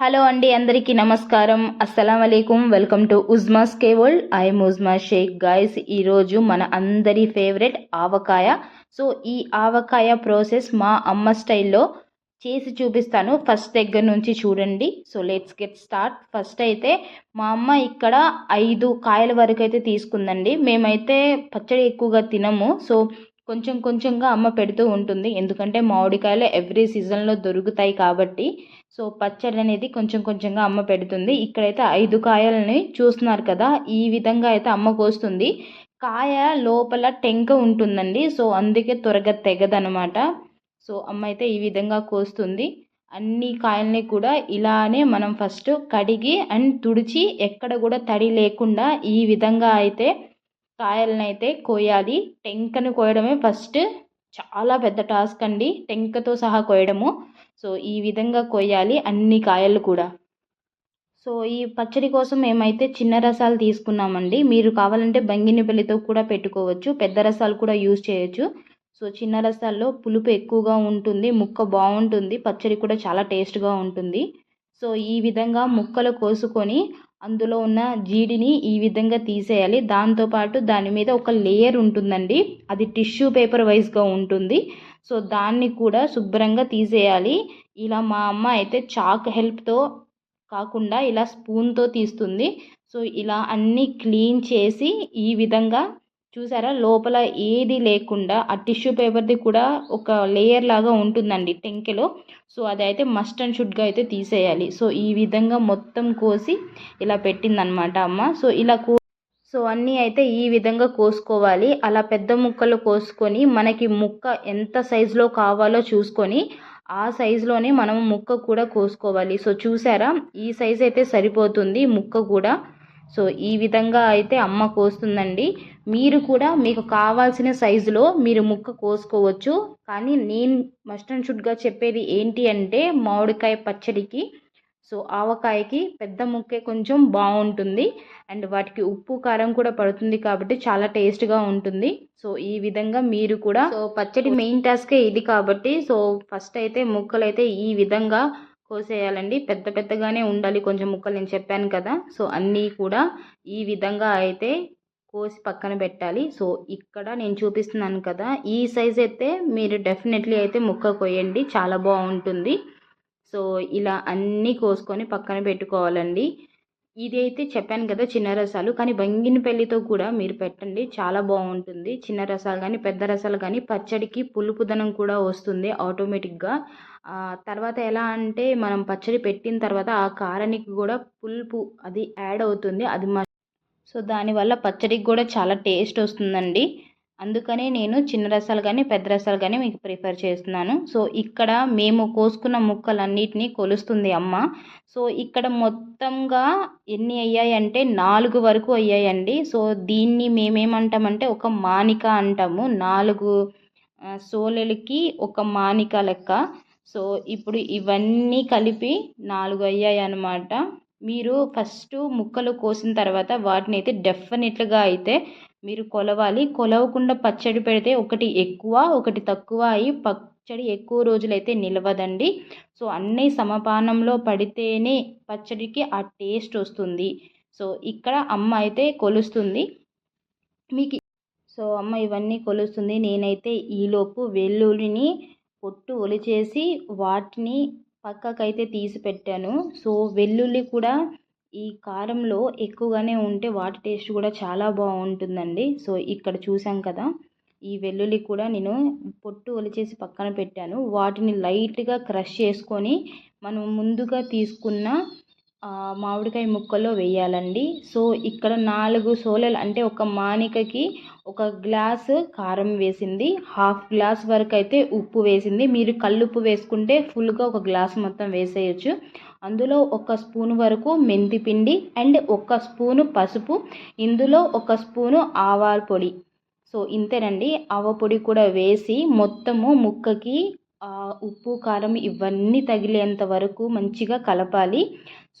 Hello అండి అందరికీ నమస్కారం. అస్సలం అలైకుం. Welcome to Uzma's K world. I'm Uzma Shaikh. Guys ఈరోజు మన అందరి ఫేవరెట్ ఆవకాయ. సో ఈ ఆవకాయ ప్రాసెస్ మా అమ్మ స్టైల్లో చేసి చూపిస్తాను. ఫస్ట్ దగ్గర నుంచి చూడండి. So let's get start first అయితే మా అమ్మ ఇక్కడ ఐదు కాయల వరకు అయితే తీసుకుందండి. మేమైతే పచ్చడి ఎక్కువగా తినము. సో కొంచెం కొంచెంగా అమ్మ పెడుతూ ఉంటుంది. ఎందుకంటే మామిడికాయలు ఎవ్రీ సీజన్లో దొరుకుతాయి కాబట్టి సో పచ్చడి అనేది కొంచెం కొంచెంగా అమ్మ పెడుతుంది. ఇక్కడైతే ఐదు కాయలని చూస్తున్నారు కదా ఈ విధంగా అయితే అమ్మ కోస్తుంది. కాయ లోపల టెంక ఉంటుందండి సో అందుకే త్వరగా తెగదనమాట. సో అమ్మ అయితే ఈ విధంగా కోస్తుంది. అన్ని కాయల్ని కూడా ఇలానే మనం ఫస్ట్ కడిగి అండ్ తుడిచి ఎక్కడ కూడా తడి లేకుండా ఈ విధంగా అయితే కాయలను అయితే కోయాలి. టెంకను కోయడమే ఫస్ట్ చాలా పెద్ద టాస్క్ అండి. టెంకతో సహా కోయడము. సో ఈ విధంగా కోయాలి అన్ని కాయలు కూడా. సో ఈ పచ్చడి కోసం మేమైతే చిన్న రసాలు తీసుకున్నామండి. మీరు కావాలంటే బంగినపల్లితో కూడా పెట్టుకోవచ్చు. పెద్ద రసాలు కూడా యూజ్ చేయొచ్చు. సో చిన్న రసాల్లో పులుపు ఎక్కువగా ఉంటుంది. ముక్క బాగుంటుంది. పచ్చడి కూడా చాలా టేస్ట్గా ఉంటుంది. సో ఈ విధంగా ముక్కలు కోసుకొని అందులో ఉన్న జీడిని ఈ విధంగా తీసేయాలి. దాంతోపాటు దాని మీద ఒక లేయర్ ఉంటుందండి. అది టిష్యూ పేపర్ వైజ్గా ఉంటుంది. సో దాన్ని కూడా శుభ్రంగా తీసేయాలి. ఇలా మా అమ్మ అయితే చాక్ హెల్ప్తో కాకుండా ఇలా స్పూన్తో తీస్తుంది. సో ఇలా అన్నీ క్లీన్ చేసి ఈ విధంగా చూసారా? లోపల ఏది లేకుండా ఆ టిష్యూ పేపర్ది కూడా ఒక లేయర్ లాగా ఉంటుందండి టెంకెలో. సో అది అయితే మస్ట్ అండ్ షుడ్గా అయితే తీసేయాలి. సో ఈ విధంగా మొత్తం కోసి ఇలా పెట్టిందనమాట అమ్మ. సో ఇలా కో సో అన్నీ అయితే ఈ విధంగా కోసుకోవాలి. అలా పెద్ద ముక్కలు కోసుకొని మనకి ముక్క ఎంత సైజులో కావాలో చూసుకొని ఆ సైజులోనే మనం ముక్క కూడా కోసుకోవాలి. సో చూసారా? ఈ సైజ్ అయితే సరిపోతుంది ముక్క కూడా. సో ఈ విధంగా అయితే అమ్మ కోస్తుందండి. మీరు కూడా మీకు కావాల్సిన సైజులో మీరు ముక్క కోసుకోవచ్చు. కానీ నేను మస్ట్ అండ్ షుడ్గా చెప్పేది ఏంటి అంటే మామిడికాయ పచ్చడికి సో ఆవకాయకి పెద్ద ముక్కే కొంచెం బాగుంటుంది. అండ్ వాటికి ఉప్పు కారం కూడా పడుతుంది కాబట్టి చాలా టేస్ట్గా ఉంటుంది. సో ఈ విధంగా మీరు కూడా సో పచ్చడి మెయిన్ టాస్కే ఇది కాబట్టి సో ఫస్ట్ అయితే ముక్కలు అయితే ఈ విధంగా కోసేయాలండి. పెద్ద పెద్దగానే ఉండాలి. కొంచెం ముక్కలు నేను చెప్పాను కదా. సో అన్నీ కూడా ఈ విధంగా అయితే కోసి పక్కన పెట్టాలి. సో ఇక్కడ నేను చూపిస్తున్నాను కదా. ఈ సైజ్ అయితే మీరు డెఫినెట్లీ అయితే ముక్క కొయ్యండి. చాలా బాగుంటుంది. సో ఇలా అన్నీ కోసుకొని పక్కన పెట్టుకోవాలండి. ఇదైతే చెప్పాను కదా చిన్న రసాలు కానీ బంగినపల్లితో కూడా మీరు పెట్టండి. చాలా బాగుంటుంది. చిన్న రసాలు కానీ పెద్ద రసాలు కానీ పచ్చడికి పులుపుదనం కూడా వస్తుంది ఆటోమేటిక్గా. తర్వాత ఎలా అంటే మనం పచ్చడి పెట్టిన తర్వాత ఆ కారానికి కూడా పులుపు అది యాడ్ అవుతుంది. అది సో దానివల్ల పచ్చడికి కూడా చాలా టేస్ట్ వస్తుందండి. అందుకనే నేను చిన్న రసాలు కానీ పెద్ద రసాలు కానీ మీకు ప్రిఫర్ చేస్తున్నాను. సో ఇక్కడ మేము కోసుకున్న ముక్కలన్నిటినీ కొలుస్తుంది అమ్మ. సో ఇక్కడ మొత్తంగా ఎన్ని అయ్యాయంటే నాలుగు వరకు అయ్యాయండి. సో దీన్ని మేమేమంటామంటే ఒక మానిక అంటాము. నాలుగు సోలెలకి ఒక మానిక లెక్క. సో ఇప్పుడు ఇవన్నీ కలిపి నాలుగు అయ్యాయి అన్నమాట మీరు ఫస్ట్ ముక్కలు కోసిన తర్వాత వాటిని అయితే డెఫినెట్గా అయితే మీరు కొలవాలి. కొలవకుండా పచ్చడి పెడితే ఒకటి ఎక్కువ ఒకటి తక్కువ అయి పచ్చడి ఎక్కువ రోజులైతే నిలవదండి. సో అన్నీ సమపానంలో పడితేనే పచ్చడికి ఆ టేస్ట్ వస్తుంది. సో ఇక్కడ అమ్మ అయితే కొలుస్తుంది. మీకు సో అమ్మ ఇవన్నీ కొలుస్తుంది. నేనైతే ఈలోపు వెల్లుల్లిని పొట్టు ఒలిచేసి వాటిని పక్కకైతే తీసి పెట్టాను. సో వెల్లుల్లి కూడా ఈ కారంలో ఎక్కువగానే ఉంటే వాటి టేస్ట్ కూడా చాలా బాగుంటుందండి. సో ఇక్కడ చూసాం కదా ఈ వెల్లుల్లి కూడా నేను పొట్టు ఒలిచేసి పక్కన పెట్టాను. వాటిని లైట్గా క్రష్ చేసుకొని మనం ముందుగా తీసుకున్న మామిడికాయ ముక్కల్లో వేయాలండి. సో ఇక్కడ నాలుగు సోలలు అంటే ఒక మానికకి ఒక గ్లాస్ కారం వేసింది. హాఫ్ గ్లాస్ వరకు అయితే ఉప్పు వేసింది. మీరు కల్లుప్పు వేసుకుంటే ఫుల్గా ఒక గ్లాస్ మొత్తం వేసేయచ్చు. అందులో ఒక స్పూన్ వరకు మెంతి పిండి అండ్ ఒక స్పూను పసుపు ఇందులో ఒక స్పూను ఆవాల పొడి. సో ఇంతేనండి. ఆవ పొడి కూడా వేసి మొత్తము ముక్కకి ఉప్పు కారం ఇవన్నీ తగిలేంత వరకు మంచిగా కలపాలి.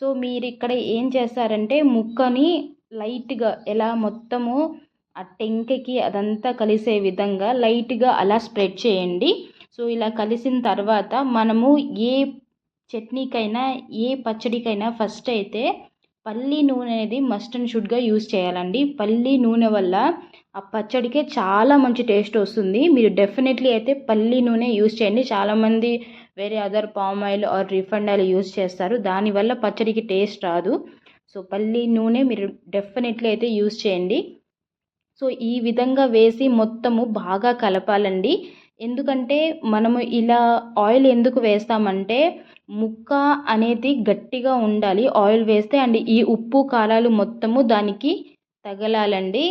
సో మీరు ఇక్కడ ఏం చేస్తారంటే ముక్కని లైట్గా ఎలా మొత్తము ఆ టెంకకి అదంతా కలిసే విధంగా లైట్గా అలా స్ప్రెడ్ చేయండి. సో ఇలా కలిసిన తర్వాత మనము ఏ చట్నీకైనా ఏ పచ్చడికైనా ఫస్ట్ అయితే పల్లి నూనె అనేది మస్ట్ అండ్ షుడ్గా యూస్ చేయాలండి. పల్లి నూనె వల్ల ఆ పచ్చడికే చాలా మంచి టేస్ట్ వస్తుంది. మీరు డెఫినెట్లీ అయితే పల్లి నూనె యూస్ చేయండి. చాలామంది వేరే other palm oil or refined oil use చేస్తారు. దానివల్ల పచ్చడికి టేస్ట్ రాదు. సో పల్లి నూనె మీరు డెఫినెట్లీ అయితే యూస్ చేయండి. సో ఈ విధంగా వేసి మొత్తము బాగా కలపాలండి. ఎందుకంటే మనము ఇలా ఆయిల్ ఎందుకు వేస్తామంటే ముక్క అనేది గట్టిగా ఉండాలి. ఆయిల్ వేస్తే అండ్ ఈ ఉప్పు కారాలు మొత్తము దానికి తగలాలండి.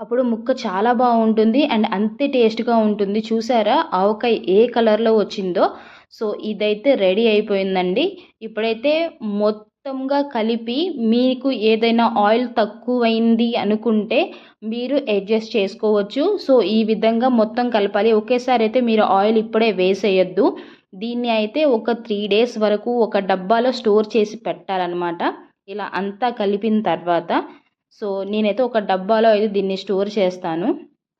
అప్పుడు ముక్క చాలా బాగుంటుంది అండ్ అంతే టేస్ట్గా ఉంటుంది. చూసారా? ఆవకాయ ఏ కలర్లో వచ్చిందో. సో ఇదైతే రెడీ అయిపోయిందండి. ఇప్పుడైతే మొత్తంగా కలిపి మీకు ఏదైనా ఆయిల్ తక్కువైంది అనుకుంటే మీరు అడ్జస్ట్ చేసుకోవచ్చు. సో ఈ విధంగా మొత్తం కలపాలి. ఒకేసారి అయితే మీరు ఆయిల్ ఇప్పుడే వేసేయద్దు. దీన్ని అయితే ఒక త్రీ డేస్ వరకు ఒక డబ్బాలో స్టోర్ చేసి పెట్టాలన్నమాట. ఇలా అంతా కలిపిన తర్వాత సో నేనైతే ఒక డబ్బాలో అయితే దీన్ని స్టోర్ చేస్తాను.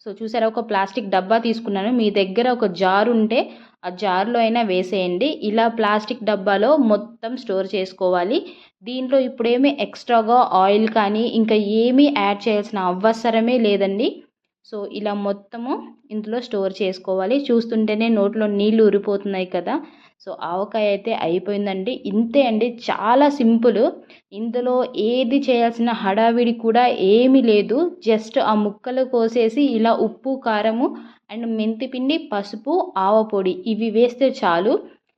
సో చూసారా? ఒక ప్లాస్టిక్ డబ్బా తీసుకున్నాను. మీ దగ్గర ఒక జార్ ఉంటే ఆ జార్లో అయినా వేసేయండి. ఇలా ప్లాస్టిక్ డబ్బాలో మొత్తం స్టోర్ చేసుకోవాలి. దీంట్లో ఇప్పుడేమీ ఎక్స్ట్రాగా ఆయిల్ కానీ ఇంకా ఏమీ యాడ్ చేయాల్సిన అవసరమే లేదండి. సో ఇలా మొత్తము ఇందులో స్టోర్ చేసుకోవాలి. చూస్తుంటేనే నోట్లో నీళ్ళు ఊరిపోతున్నాయి కదా. సో ఆవకాయ అయితే అయిపోయిందండి. ఇంతే అండి. చాలా సింపుల్. ఇందులో ఏది చేయాల్సిన హడావిడి కూడా ఏమీ లేదు. జస్ట్ ఆ ముక్కలు కోసేసి ఇలా ఉప్పు కారము అండ్ మెంతిపిండి పసుపు ఆవపొడి ఇవి వేస్తే చాలు.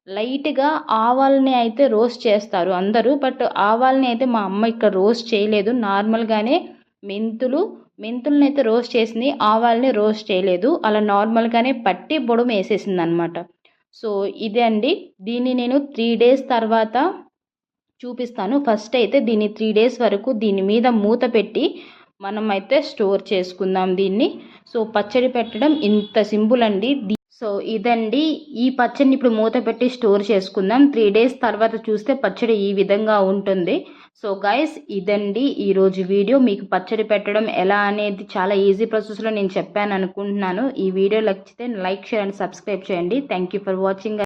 లైట్గా ఆవాలని అయితే రోస్ట్ చేస్తారు అందరూ. బట్ ఆవాలని అయితే మా అమ్మ ఇక్కడ రోస్ట్ చేయలేదు. నార్మల్గానే మెంతులు మెంతులను అయితే రోస్ట్ చేసింది. ఆవాలని రోస్ట్ చేయలేదు. అలా నార్మల్గానే పట్టి బొడమ వేసేసింది అనమాట సో ఇదే అండి. దీన్ని నేను త్రీ డేస్ తర్వాత చూపిస్తాను. ఫస్ట్ అయితే దీన్ని త్రీ డేస్ వరకు దీని మీద మూత పెట్టి మనం అయితే స్టోర్ చేసుకుందాం దీన్ని. సో పచ్చడి పెట్టడం ఇంత సింపుల్ అండి. సో ఇదండి. ఈ పచ్చడిని ఇప్పుడు మూత పెట్టి స్టోర్ చేసుకుందాం. త్రీ డేస్ తర్వాత చూస్తే పచ్చడి ఈ విధంగా ఉంటుంది. సో గైస్ ఇదండి ఈరోజు వీడియో. మీకు పచ్చడి పెట్టడం ఎలా అనేది చాలా ఈజీ ప్రాసెస్లో నేను చెప్పాను అనుకుంటున్నాను. ఈ వీడియో నచ్చితే లైక్ షేర్ అండ్ సబ్స్క్రైబ్ చేయండి. Thank you for watching.